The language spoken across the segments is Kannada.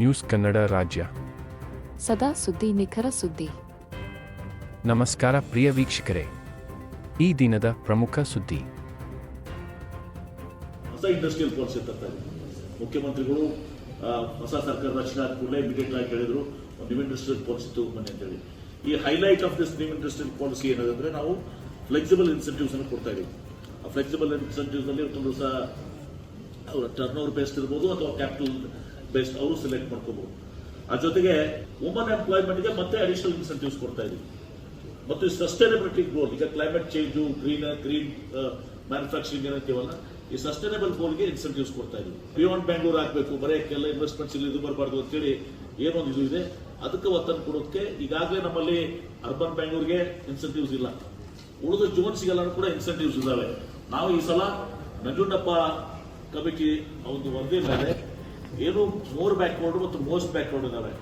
ನ್ಯೂಸ್ ಕನ್ನಡ ರಾಜ್ಯ. ಸದಾ ಸುದ್ದಿ ನಿಖರ ಸುದ್ದಿ. ನಮಸ್ಕಾರ ಪ್ರಿಯ ವೀಕ್ಷಕರೇ. ಈ ದಿನದ ಪ್ರಮುಖ ಸುದ್ದಿ. ಹೊಸ ಇಂಡಸ್ಟ್ರಿಯಲ್ ಪಾಲಿಸಿ ತರ್ತಾರೆ ಮುಖ್ಯಮಂತ್ರಿಗಳು ಹೊಸ ಸರ್ಕಾರ ರಚನೆ ಆದ ಕೂಡಲೇ ಇಮಿಡಿಯೇಟ್ ಆಗಿ ಹೇಳಿದ್ರು ಒಂದು ನ್ಯೂ ಇಂಡಸ್ಟ್ರಿಯಲ್ ಪಾಲಿಸಿ ಅಂತ ಅಂತೇಳಿ. ಈ highlight of this new industrial policy ಏನಂದ್ರೆ ನಾವು ಫ್ಲೆಕ್ಸಿಬಲ್ ಇನ್ಸೆಂಟಿವ್ಸ್ ಅನ್ನು ಕೊಡ್ತಾ ಇದೀವಿ. ಆ ಫ್ಲೆಕ್ಸಿಬಲ್ ಇನ್ಸೆಂಟಿವ್ಸ್ ಅಲ್ಲಿ ಒಂದು ದಿವಸ ಅವರ ಟರ್ನ್ ಓವರ್ ಬೇಸ್ಡ್ ಇರ್ಬೋದು ಅಥವಾ ಕ್ಯಾಪಿಟಲ್ ಬೇಸ್ಡ್ ಅವರು ಸೆಲೆಕ್ಟ್ ಮಾಡ್ಕೋಬಹುದು ಆ ಜೊತೆಗೆ ವುಮನ್ ಎಂಪ್ಲಾಯ್ಮೆಂಟ್ಗೆ ಮತ್ತೆ ಅಡಿಷನಲ್ ಇನ್ಸೆಂಟಿವ್ಸ್ ಕೊಡ್ತಾ ಇದೀವಿ. ಮತ್ತು ಸಸ್ಟೈನಬಿಲಿಟಿ ಗೋಲ್ ಈಗ climate change green green manufacturing ಏನಂತೀವಲ್ಲ, ಈ ಸಸ್ಟೈನಬಲ್ ಗೋಲ್ಗೆ ಇನ್ಸೆಂಟಿವ್ಸ್ ಕೊಡ್ತಾ ಇದೀವಿ. ಬಿಯಾಂಡ್ ಬ್ಯಾಂಗ್ಳೂರ್ ಆಗಬೇಕು, ಬರೀ ಕೆಲ ಇನ್ವೆಸ್ಟ್ಮೆಂಟ್ಸ್ ಇಲ್ಲಿ ಇದು ಬರಬಾರ್ದು ಅಂತೇಳಿ ಏನೊಂದು ಇದು ಇದೆ. ಅದಕ್ಕೆ ಒತ್ತನ್ನು ಕೊಡೋದಕ್ಕೆ ಈಗಾಗಲೇ ನಮ್ಮಲ್ಲಿ ಅರ್ಬನ್ ಬ್ಯಾಂಗ್ಳೂರ್ಗೆ ಇನ್ಸೆಂಟಿವ್ಸ್ ಇಲ್ಲ. ಉಳಿದ ಜೋನ್ಸ್ಗೆಲ್ಲ ಕೂಡ ಇನ್ಸೆಂಟಿವ್ಸ್ ಇದಾವೆ ನಾವು ಈ ಸಲ ನಂಜುಂಡಪ್ಪ ಕಮಿಟಿ ಒಂದು ವರದಿ ಮೇಲೆ ಏನು ಮೋರ್ ಬ್ಯಾಕ್ವರ್ಡ್ ಮತ್ತು ಮೋಸ್ಟ್ ಬ್ಯಾಕ್ವರ್ಡ್ ಇದಾವೆ.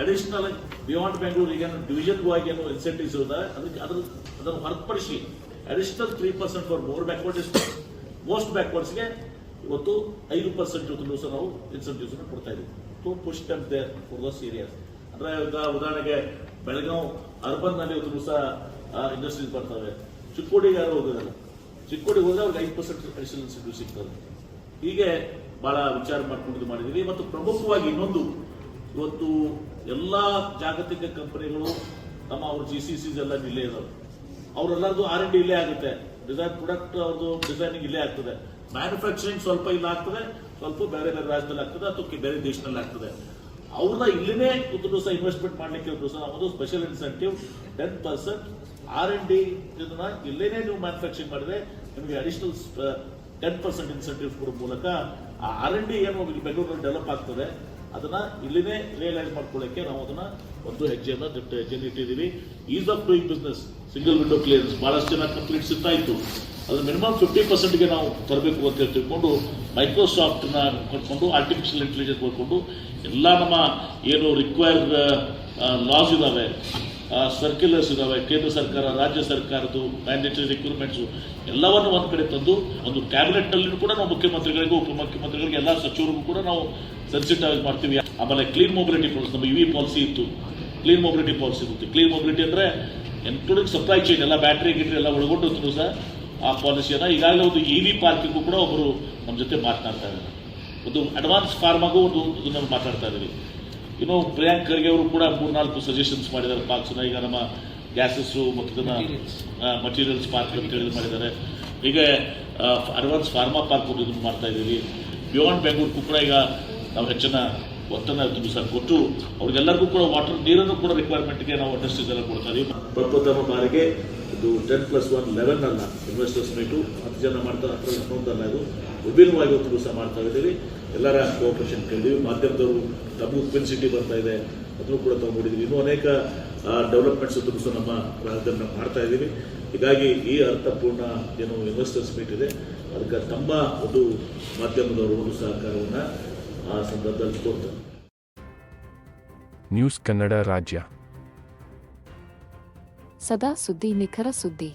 ಅಡಿಷನಲ್ ಬಿಯಾಂಡ್ ಬೆಂಗಳೂರು ಈಗ ಡಿವಿಷನ್ ಆಗಿ ಏನು ಇನ್ಸೆಂಟಿವ್ಸ್ ಇದೆ ಅದಕ್ಕೆ ಅದ್ರ ಅದನ್ನು ಹೊರತುಪಡಿಸಿ additional three percent for more backward most ಬ್ಯಾಕ್ವರ್ಡ್ಸ್ಗೆ ಇವತ್ತು ಐದು ಪರ್ಸೆಂಟ್ ಇವತ್ತು ಸಹ ನಾವು ಇನ್ಸೆಂಟಿವ್ಸ್ ಕೊಡ್ತಾ ಇದ್ದೀವಿ. To push step their for those areas ಅಂದ್ರೆ ಉದಾಹರಣೆಗೆ ಬೆಳಗಾವ್ ಅರ್ಬನ್ನಲ್ಲಿ ಇವತ್ತು ಸಹ ಇಂಡಸ್ಟ್ರೀಸ್ ಬರ್ತವೆ. ಚಿಕ್ಕೋಡಿಗೆ ಯಾರು ಹೋಗೋದಿಲ್ಲ ಚಿಕ್ಕೋಡಿಗೆ ಹೋದ್ರೆ ಅವ್ರಿಗೆ ಐದು ಪರ್ಸೆಂಟ್ ಅಡಿಷನಲ್ ಇನ್ಸೆಂಟಿವ್ ಸಿಗ್ತದೆ. ಹೀಗೆ ಬಹಳ ವಿಚಾರ ಮಾಡಿಕೊಂಡು ಮಾಡಿದ್ದೀವಿ ಮತ್ತು ಪ್ರಮುಖವಾಗಿ ಇನ್ನೊಂದು, ಇವತ್ತು ಎಲ್ಲ ಜಾಗತಿಕ ಕಂಪನಿಗಳು ತಮ್ಮ ಅವ್ರ ಜಿ ಸಿ ಸಿ ಎಲ್ಲ ಇಲ್ಲೇ ಇದಾವೆ ಅವರೆಲ್ಲರದು ಆರ್ ಎನ್ ಡಿ ಇಲ್ಲೇ ಆಗುತ್ತೆ. ಡಿಸೈನ್ ಪ್ರಾಡಕ್ಟ್ ಅವ್ರದ್ದು ಡಿಸೈನಿಂಗ್ ಇಲ್ಲೇ ಆಗ್ತದೆ. ಮ್ಯಾನುಫ್ಯಾಕ್ಚರಿಂಗ್ ಸ್ವಲ್ಪ ಇಲ್ಲ ಆಗ್ತದೆ. ಸ್ವಲ್ಪ ಬೇರೆ ಬೇರೆ ರಾಜ್ಯದಲ್ಲಿ ಆಗ್ತದೆ ಅಥವಾ ಬೇರೆ ದೇಶದಲ್ಲಿ ಆಗ್ತದೆ. ಅವ್ರನ್ನ ಇಲ್ಲಿನೇ ಒಂದು ಸಹ ಇನ್ವೆಸ್ಟ್ಮೆಂಟ್ ಮಾಡ್ಲಿಕ್ಕೆ ಸಹ ಒಂದು special incentive ten percent R N D ಇದನ್ನ ಇಲ್ಲೇನೆ ನೀವು ಮ್ಯಾನುಫ್ಯಾಕ್ಚರಿಂಗ್ ಮಾಡಿದ್ರೆ ನಿಮಗೆ ಅಡಿಷನಲ್ ಟೆನ್ ಪರ್ಸೆಂಟ್ ಇನ್ಸೆಂಟಿವ್ ಕೊಡೋ ಮೂಲಕ ಆ ಆರ್ ಎನ್ ಡಿ ಏನು ಬೆಂಗಳೂರಲ್ಲಿ ಡೆವಲಪ್ ಆಗ್ತದೆ, ಅದನ್ನ ಇಲ್ಲಿನೇ ರಿಯಲೈಸ್ ಮಾಡ್ಕೊಳ್ಳಕ್ಕೆ ನಾವು ಅದನ್ನ ಒಂದು ಹೆಜ್ಜೆಯನ್ನ ಹೆಜ್ಜೆಯನ್ನು ಇಟ್ಟಿದ್ದೀವಿ. Ease of doing business single window clearance ಬಹಳಷ್ಟು ಜನ ಕಂಪ್ಲೀಟ್ ಇರ್ತಾ ಇತ್ತು. ಅದು ಮಿನಿಮಮ್ ಫಿಫ್ಟಿ ಪರ್ಸೆಂಟ್ಗೆ ನಾವು ತರಬೇಕು ಅಂತ ತಿಳ್ಕೊಂಡು ಮೈಕ್ರೋಸಾಫ್ಟ್ನ ಕಟ್ಕೊಂಡು ಆರ್ಟಿಫಿಷಿಯಲ್ ಇಂಟೆಲಿಜೆನ್ಸ್ ಬರ್ಕೊಂಡು ಎಲ್ಲ ನಮ್ಮ ಏನು ರಿಕ್ವೈರ್ಡ್ ಲಾಸ್ ಇದಾವೆ ಸರ್ಕ್ಯುಲರ್ಸ್ ಇದಾವೆ, ಕೇಂದ್ರ ಸರ್ಕಾರ, ರಾಜ್ಯ ಸರ್ಕಾರದ್ದು ಮ್ಯಾಂಡೇಟರಿ ರಿಕ್ರೂಟ್ಮೆಂಟ್ಸು ಎಲ್ಲವನ್ನು ಒಂದು ಕಡೆ ತಂದು ಒಂದು ಕ್ಯಾಬಿನೆಟ್ನಲ್ಲಿ ಕೂಡ ನಾವು ಮುಖ್ಯಮಂತ್ರಿಗಳಿಗೂ, ಉಪಮುಖ್ಯಮಂತ್ರಿಗಳಿಗೆ, ಎಲ್ಲ ಸಚಿವರಿಗೂ ಕೂಡ ನಾವು ಸೆನ್ಸಿಟೈಸ್ ಮಾಡ್ತೀವಿ. ಆಮೇಲೆ ಕ್ಲೀನ್ ಮೊಬಿಲಿಟಿ ಪಾಲಿಸಿ ನಮ್ಮ ಇವಿ ಪಾಲಿಸಿ ಇತ್ತು. ಕ್ಲೀನ್ ಮೊಬಿಲಿಟಿ ಪಾಲಿಸಿ ಇರುತ್ತೆ. ಕ್ಲೀನ್ ಮೊಬಿಲಿಟಿ ಅಂದ್ರೆ ಇನ್ಕ್ಲೂಡಿಂಗ್ ಸಪ್ಲೈ ಚೈನ್ ಎಲ್ಲ ಬ್ಯಾಟ್ರಿ ಗಿಟ್ರಿ ಎಲ್ಲ ಒಳಗೊಂಡು ಸಹ ಆ ಪಾಲಿಸಿಯನ್ನು ಈಗಾಗಲೇ ಒಂದು ಇ ವಿ ಪಾರ್ಕಿಗೂ ಕೂಡ ಒಬ್ಬರು ನಮ್ಮ ಜೊತೆ ಮಾತನಾಡ್ತಾ ಇದ್ದಾರೆ. ಒಂದು ಅಡ್ವಾನ್ಸ್ ಫಾರ್ಮಾಗೂ ಒಂದು ಇದನ್ನು ಮಾತಾಡ್ತಾ ಇದ್ದೀವಿ. ಇನ್ನು ಪ್ರಿಯಾಂಕ್ ಖರ್ಗೆ ಅವರು ಕೂಡ ಮೂರ್ನಾಲ್ಕು ಸಜೆಷನ್ಸ್ ಮಾಡಿದ್ದಾರೆ. ಪಾರ್ಕ್ಸ್ನ ಈಗ ನಮ್ಮ ಗ್ಯಾಸಸ್ಸು ಮತ್ತು ಇದನ್ನು ಮಟೀರಿಯಲ್ಸ್ ಪಾರ್ಕ್ ಅಂತ ಹೇಳಿ ಮಾಡಿದ್ದಾರೆ. ಈಗ ಅಡ್ವಾನ್ಸ್ ಫಾರ್ಮಾ ಪಾರ್ಕ್ ಇದನ್ನು ಮಾಡ್ತಾ ಇದ್ದೀವಿ. ಬಿಯಾಂಡ್ ಬೆಂಗಳೂರು ಕೂಡ ಈಗ ನಾವು ಹೆಚ್ಚಿನ ಒತ್ತನ್ನು ತುಂಬ ಕೊಟ್ಟು ಅವ್ರಿಗೆಲ್ಲರಿಗೂ ಕೂಡ ವಾಟರ್ ನೀರನ್ನು ಕೂಡ ರಿಕ್ವೈರ್ಮೆಂಟ್ಗೆ ನಾವು ಇಂಡಸ್ಟ್ರೀಸ್ ಎಲ್ಲ ಕೊಡ್ತಾ ಇದೀವಿ. ಪ್ರಪ್ರಥಮ ಬಾರಿಗೆ ಇದು ಟೆನ್ ಪ್ಲಸ್ ಒನ್ ಲೆವೆನ್ ಅನ್ನ ಇನ್ವೆಸ್ಟರ್ಸ್ ಮೀಟು ಹತ್ತು ಜನ ಮಾಡ್ತಾರೆ, ಹತ್ರ ಹನ್ನೊಂದನ್ನ ಇದು ವಿಭಿನ್ನವಾಗಿ ಒಂದು ದಿವಸ ಮಾಡ್ತಾ ಇದ್ದೀವಿ. ಎಲ್ಲರ ಕೋಆಪರೇಷನ್ ಕೇಳಿದೀವಿ. ಮಾಧ್ಯಮದವರು ತಮ್ಮ ಕ್ವಿನ್ ಸಿಟಿ ಬರ್ತಾ ಇದೆ. ಅದನ್ನು ಕೂಡ ತಗೊಂಡಿದ್ದೀವಿ ಇನ್ನೂ ಅನೇಕ ಡೆವಲಪ್ಮೆಂಟ್ಸ್ ದಿವಸ ನಮ್ಮ ರಾಜ್ಯದಲ್ಲಿ ಮಾಡ್ತಾ ಇದ್ದೀವಿ. ಹೀಗಾಗಿ ಈ ಅರ್ಥಪೂರ್ಣ ಏನು ಇನ್ವೆಸ್ಟರ್ಸ್ ಮೀಟ್ ಇದೆ. ಅದಕ್ಕೆ ತಮ್ಮ ಒಂದು ಮಾಧ್ಯಮದವರು ಒಂದು ಸಹಕಾರವನ್ನು ಆ ಸಂದರ್ಭದಲ್ಲಿ ನ್ಯೂಸ್ ಕನ್ನಡ ರಾಜ್ಯ. ಸದಾ ಸುದ್ದಿ ನಿಖರ ಸುದ್ದಿ.